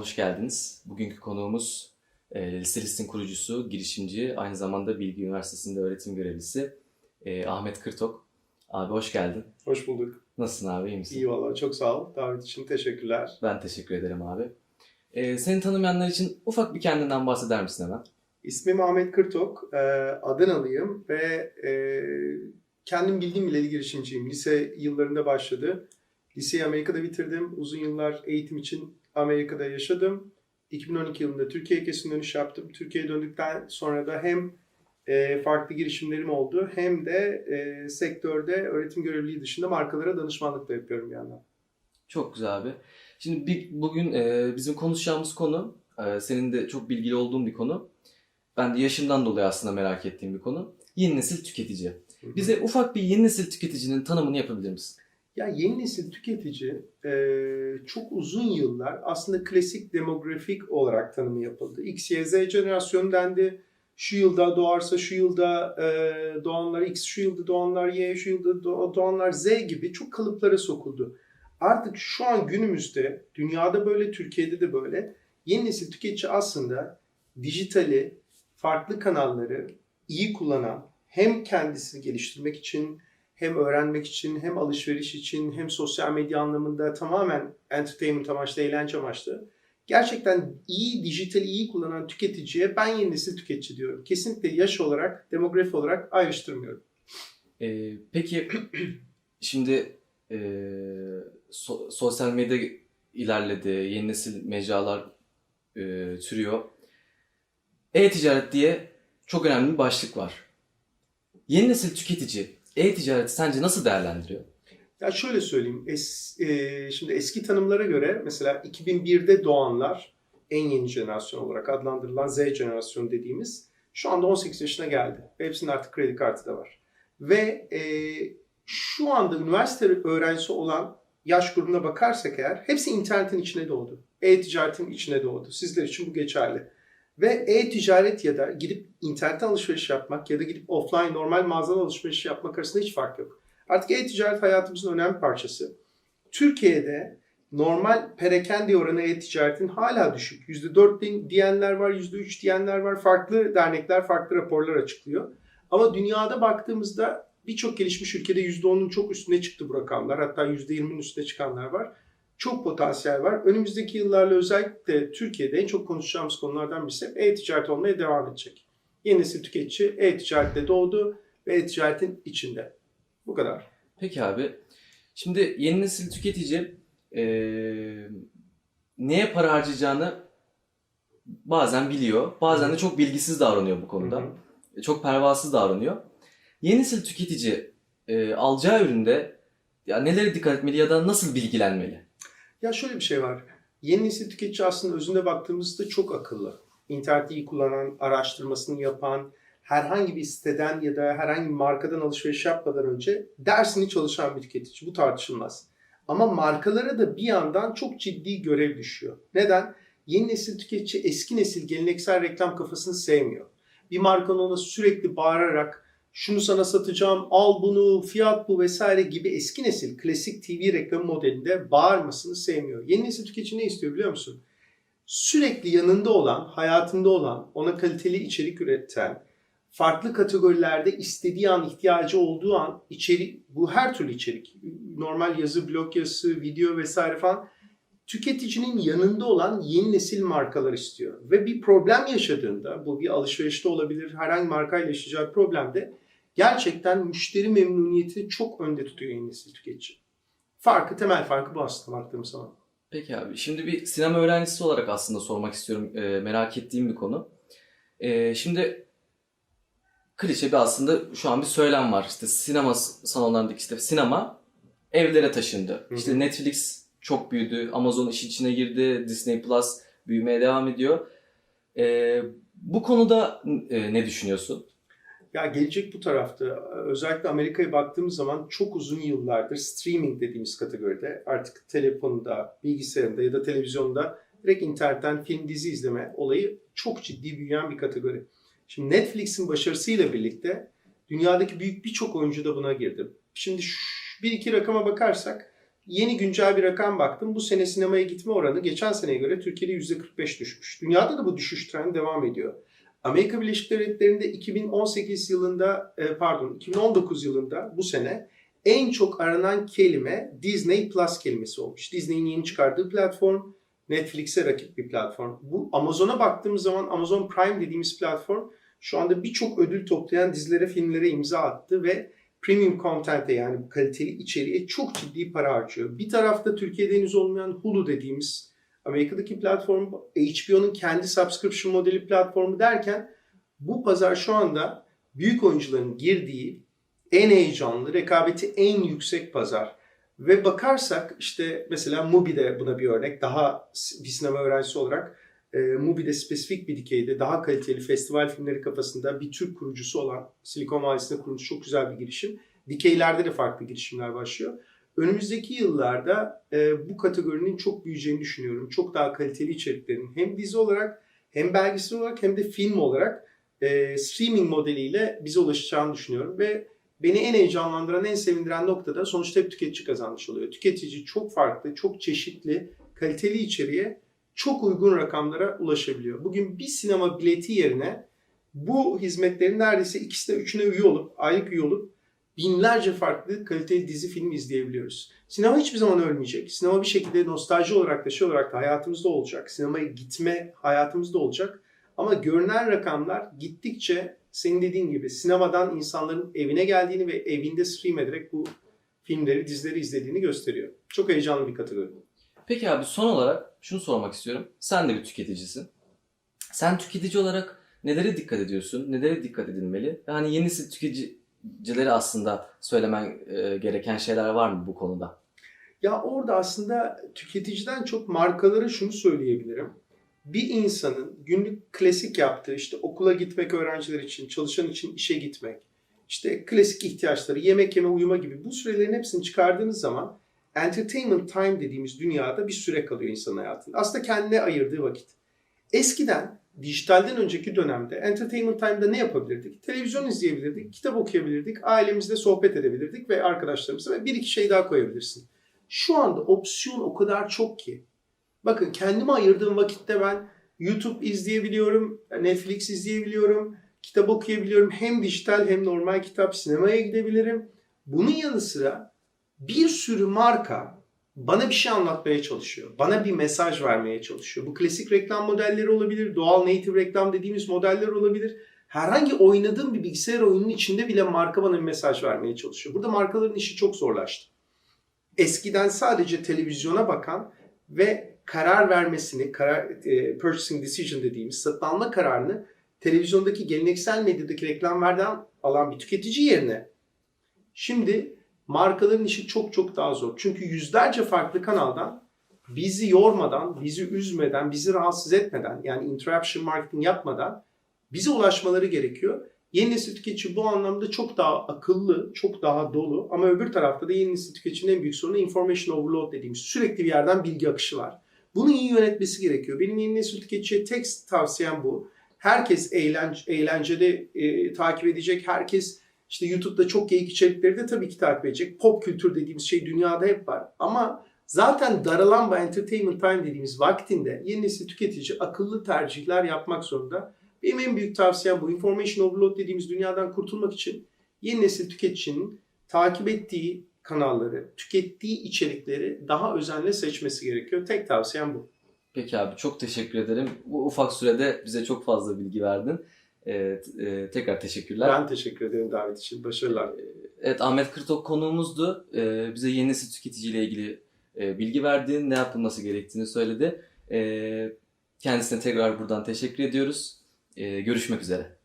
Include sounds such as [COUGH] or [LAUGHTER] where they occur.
hoş geldiniz. Bugünkü konuğumuz e, Lise List'in kurucusu, girişimci, aynı zamanda Bilgi Üniversitesi'nde öğretim görevlisi e, Ahmet Kırtok. Abi hoş geldin. Hoş bulduk. Nasılsın abi, iyi misin? İyi valla çok sağ ol. Davet için teşekkürler. Ben teşekkür ederim abi. E, seni tanımayanlar için ufak bir kendinden bahseder misin hemen? İsmim Ahmet Kırtok. Ee, Adanalıyım ve e, kendim bildiğim bileli girişimciyim. Lise yıllarında başladı. Liseyi Amerika'da bitirdim. Uzun yıllar eğitim için Amerika'da yaşadım. 2012 yılında Türkiye'ye kesin dönüş yaptım. Türkiye'ye döndükten sonra da hem e, farklı girişimlerim oldu hem de e, sektörde öğretim görevliliği dışında markalara danışmanlık da yapıyorum bir yandan. Çok güzel abi. Şimdi bir, bugün e, bizim konuşacağımız konu, e, senin de çok bilgili olduğun bir konu. Ben de yaşımdan dolayı aslında merak ettiğim bir konu. Yeni nesil tüketici. Bize ufak bir yeni nesil tüketicinin tanımını yapabilir misin? Ya yeni nesil tüketici e, çok uzun yıllar aslında klasik demografik olarak tanımı yapıldı. X, Y, Z jenerasyonu dendi. Şu yılda doğarsa şu yılda e, doğanlar X, şu yılda doğanlar Y, şu yılda doğ- doğanlar Z gibi çok kalıplara sokuldu. Artık şu an günümüzde dünyada böyle, Türkiye'de de böyle yeni nesil tüketici aslında dijitali, farklı kanalları iyi kullanan hem kendisini geliştirmek için hem öğrenmek için hem alışveriş için hem sosyal medya anlamında tamamen entertainment amaçlı, eğlence amaçlı gerçekten iyi, dijitali iyi kullanan tüketiciye ben yeni nesil tüketici diyorum. Kesinlikle yaş olarak, demografi olarak ayrıştırmıyorum. E, peki [CLEARS THROAT] şimdi e, so- sosyal medya ilerledi, yeni nesil mecralar e, türüyor. E-ticaret diye çok önemli bir başlık var. Yeni nesil tüketici e-ticareti sence nasıl değerlendiriyor? Ya şöyle söyleyeyim, es, e, şimdi eski tanımlara göre mesela 2001'de doğanlar en yeni jenerasyon olarak adlandırılan Z jenerasyonu dediğimiz şu anda 18 yaşına geldi. Ve hepsinin artık kredi kartı da var. Ve e, şu anda üniversite öğrencisi olan yaş grubuna bakarsak eğer hepsi internetin içine doğdu. E-ticaretin içine doğdu. Sizler için bu geçerli. Ve e-ticaret ya da gidip internetten alışveriş yapmak ya da gidip offline normal mağazadan alışveriş yapmak arasında hiç fark yok. Artık e-ticaret hayatımızın önemli parçası. Türkiye'de normal perakende oranı e-ticaretin hala düşük. %4 din- diyenler var, %3 diyenler var. Farklı dernekler farklı raporlar açıklıyor. Ama dünyada baktığımızda birçok gelişmiş ülkede %10'un çok üstüne çıktı bu rakamlar. Hatta %20'nin üstüne çıkanlar var. Çok potansiyel var. Önümüzdeki yıllarla özellikle Türkiye'de en çok konuşacağımız konulardan birisi hep e-ticaret olmaya devam edecek. Yeni nesil tüketici e-ticarette doğdu ve e-ticaretin içinde. Bu kadar. Peki abi. Şimdi yeni nesil tüketici eee, neye para harcayacağını bazen biliyor. Bazen de çok bilgisiz davranıyor bu konuda. Hı hı. Çok pervasız davranıyor. Yeni nesil tüketici eee, alacağı üründe ya nelere dikkat etmeli ya da nasıl bilgilenmeli? Ya şöyle bir şey var. Yeni nesil tüketici aslında özünde baktığımızda çok akıllı. İnterneti iyi kullanan, araştırmasını yapan, herhangi bir siteden ya da herhangi bir markadan alışveriş yapmadan önce dersini çalışan bir tüketici. Bu tartışılmaz. Ama markalara da bir yandan çok ciddi görev düşüyor. Neden? Yeni nesil tüketici eski nesil geleneksel reklam kafasını sevmiyor. Bir markanın ona sürekli bağırarak şunu sana satacağım, al bunu, fiyat bu vesaire gibi eski nesil klasik TV reklamı modelinde bağırmasını sevmiyor. Yeni nesil tüketici ne istiyor biliyor musun? Sürekli yanında olan, hayatında olan, ona kaliteli içerik üreten, farklı kategorilerde istediği an, ihtiyacı olduğu an içerik, bu her türlü içerik, normal yazı, blog yazısı, video vesaire falan tüketicinin yanında olan yeni nesil markalar istiyor. Ve bir problem yaşadığında, bu bir alışverişte olabilir, herhangi markayla yaşayacağı problemde gerçekten müşteri memnuniyetini çok önde tutuyor yeni nesil tüketici. Farkı, temel farkı bu aslında baktığım zaman. Peki abi. Şimdi bir sinema öğrencisi olarak aslında sormak istiyorum. eee, merak ettiğim bir konu. Eee, şimdi klişe bir aslında şu an bir söylem var. İşte sinema salonlarındaki işte sinema evlere taşındı. Hı hı. İşte Netflix çok büyüdü. Amazon işin içine girdi. Disney Plus büyümeye devam ediyor. Eee, bu konuda e, ne düşünüyorsun? Ya gelecek bu tarafta. Özellikle Amerika'ya baktığımız zaman çok uzun yıllardır streaming dediğimiz kategoride artık telefonda, bilgisayarında ya da televizyonda direkt internetten film dizi izleme olayı çok ciddi büyüyen bir kategori. Şimdi Netflix'in başarısıyla birlikte dünyadaki büyük birçok oyuncu da buna girdi. Şimdi bir iki rakama bakarsak yeni güncel bir rakam baktım. Bu sene sinemaya gitme oranı geçen seneye göre Türkiye'de %45 düşmüş. Dünyada da bu düşüş trendi devam ediyor. Amerika Birleşik Devletleri'nde 2018 yılında e, pardon 2019 yılında bu sene en çok aranan kelime Disney Plus kelimesi olmuş. Disney'in yeni çıkardığı platform Netflix'e rakip bir platform. Bu Amazon'a baktığımız zaman Amazon Prime dediğimiz platform şu anda birçok ödül toplayan dizilere, filmlere imza attı ve premium content'e yani kaliteli içeriğe çok ciddi para harcıyor. Bir tarafta Türkiye'de henüz olmayan Hulu dediğimiz Amerika'daki platform, HBO'nun kendi subscription modeli platformu derken bu pazar şu anda büyük oyuncuların girdiği en heyecanlı, rekabeti en yüksek pazar. Ve bakarsak işte mesela Mubi de buna bir örnek. Daha bir sinema öğrencisi olarak e, Mubi'de spesifik bir dikeyde daha kaliteli festival filmleri kafasında bir Türk kurucusu olan Silikon Vadisi'nde kurulmuş çok güzel bir girişim. Dikeylerde de farklı girişimler başlıyor. Önümüzdeki yıllarda e, bu kategorinin çok büyüyeceğini düşünüyorum. Çok daha kaliteli içeriklerin hem dizi olarak hem belgesel olarak hem de film olarak e, streaming modeliyle bize ulaşacağını düşünüyorum. Ve beni en heyecanlandıran, en sevindiren noktada sonuçta hep tüketici kazanmış oluyor. Tüketici çok farklı, çok çeşitli, kaliteli içeriğe çok uygun rakamlara ulaşabiliyor. Bugün bir sinema bileti yerine bu hizmetlerin neredeyse ikisine üçüne üye olup, aylık üye olup binlerce farklı kaliteli dizi film izleyebiliyoruz. Sinema hiçbir zaman ölmeyecek. Sinema bir şekilde nostalji olarak da şey olarak da hayatımızda olacak. Sinemaya gitme hayatımızda olacak. Ama görünen rakamlar gittikçe senin dediğin gibi sinemadan insanların evine geldiğini ve evinde stream ederek bu filmleri, dizileri izlediğini gösteriyor. Çok heyecanlı bir kategori. Peki abi son olarak şunu sormak istiyorum. Sen de bir tüketicisin. Sen tüketici olarak nelere dikkat ediyorsun? Nelere dikkat edilmeli? Yani yeni nesil tüketicilere aslında söylemen e, gereken şeyler var mı bu konuda? Ya orada aslında tüketiciden çok markalara şunu söyleyebilirim. Bir insanın günlük klasik yaptığı işte okula gitmek öğrenciler için, çalışan için işe gitmek, işte klasik ihtiyaçları, yemek yeme, uyuma gibi bu sürelerin hepsini çıkardığınız zaman entertainment time dediğimiz dünyada bir süre kalıyor insan hayatında. Aslında kendine ayırdığı vakit. Eskiden dijitalden önceki dönemde entertainment time'da ne yapabilirdik? Televizyon izleyebilirdik, kitap okuyabilirdik, ailemizle sohbet edebilirdik ve arkadaşlarımızla ve bir iki şey daha koyabilirsin. Şu anda opsiyon o kadar çok ki. Bakın kendime ayırdığım vakitte ben YouTube izleyebiliyorum, Netflix izleyebiliyorum, kitap okuyabiliyorum. Hem dijital hem normal kitap, sinemaya gidebilirim. Bunun yanı sıra bir sürü marka bana bir şey anlatmaya çalışıyor. Bana bir mesaj vermeye çalışıyor. Bu klasik reklam modelleri olabilir, doğal native reklam dediğimiz modeller olabilir. Herhangi oynadığım bir bilgisayar oyunun içinde bile marka bana bir mesaj vermeye çalışıyor. Burada markaların işi çok zorlaştı. Eskiden sadece televizyona bakan ve karar vermesini, karar, e, purchasing decision dediğimiz satın alma kararını televizyondaki geleneksel medyadaki reklamlardan alan bir tüketici yerine şimdi markaların işi çok çok daha zor. Çünkü yüzlerce farklı kanaldan bizi yormadan, bizi üzmeden, bizi rahatsız etmeden yani interruption marketing yapmadan bize ulaşmaları gerekiyor. Yeni nesil tüketici bu anlamda çok daha akıllı, çok daha dolu ama öbür tarafta da yeni nesil tüketicinin en büyük sorunu information overload dediğimiz sürekli bir yerden bilgi akışı var. Bunu iyi yönetmesi gerekiyor. Benim yeni nesil tüketiciye tek tavsiyem bu. Herkes eğlence, eğlencede e, takip edecek. Herkes işte YouTube'da çok geyik içerikleri de tabii ki takip edecek. Pop kültür dediğimiz şey dünyada hep var. Ama zaten daralan bu entertainment time dediğimiz vaktinde yeni nesil tüketici akıllı tercihler yapmak zorunda. Benim en büyük tavsiyem bu. Information overload dediğimiz dünyadan kurtulmak için yeni nesil tüketicinin takip ettiği kanalları, tükettiği içerikleri daha özenle seçmesi gerekiyor. Tek tavsiyem bu. Peki abi çok teşekkür ederim. Bu ufak sürede bize çok fazla bilgi verdin. Ee, e, tekrar teşekkürler. Ben teşekkür ederim davet için. Başarılar. Evet Ahmet Kırtok konuğumuzdu. Ee, bize yeni nesil tüketiciyle ilgili e, bilgi verdi. Ne yapılması gerektiğini söyledi. Ee, kendisine tekrar buradan teşekkür ediyoruz. Ee, görüşmek üzere.